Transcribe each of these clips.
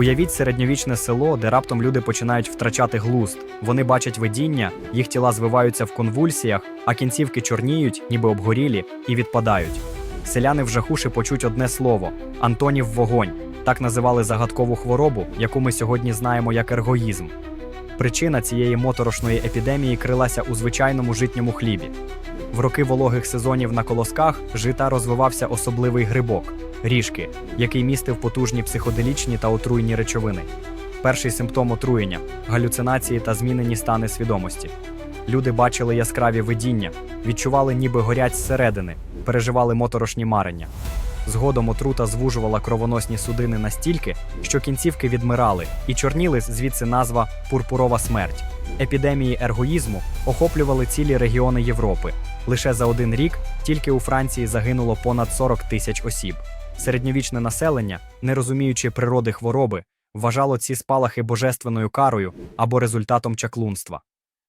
Уявіть середньовічне село, де раптом люди починають втрачати глузд. Вони бачать видіння, їх тіла звиваються в конвульсіях, а кінцівки чорніють, ніби обгорілі, і відпадають. Селяни в жаху шепочуть одне слово Антонів вогонь. Так називали загадкову хворобу, яку ми сьогодні знаємо як ергоїзм. Причина цієї моторошної епідемії крилася у звичайному житньому хлібі. В роки вологих сезонів на колосках жита розвивався особливий грибок ріжки, який містив потужні психоделічні та отруйні речовини. Перший симптом отруєння галюцинації та змінені стани свідомості. Люди бачили яскраві видіння, відчували, ніби горять зсередини, переживали моторошні марення. Згодом отрута звужувала кровоносні судини настільки, що кінцівки відмирали, і чорніли звідси назва пурпурова смерть. Епідемії ергоїзму охоплювали цілі регіони Європи. Лише за один рік тільки у Франції загинуло понад 40 тисяч осіб. Середньовічне населення, не розуміючи природи хвороби, вважало ці спалахи божественною карою або результатом чаклунства.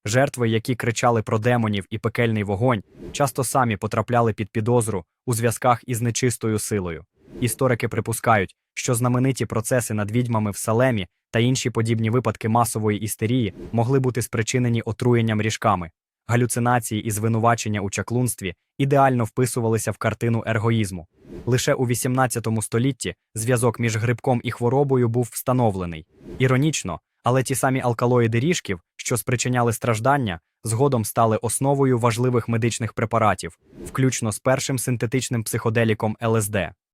Жертви, які кричали про демонів і пекельний вогонь, часто самі потрапляли під підозру у зв'язках із нечистою силою. Історики припускають, що знамениті процеси над відьмами в Салемі та інші подібні випадки масової істерії могли бути спричинені отруєнням ріжками. Галюцинації і звинувачення у чаклунстві ідеально вписувалися в картину ергоїзму. Лише у XVIII столітті зв'язок між грибком і хворобою був встановлений. Іронічно, але ті самі алкалоїди ріжків, що спричиняли страждання, згодом стали основою важливих медичних препаратів, включно з першим синтетичним психоделіком ЛСД.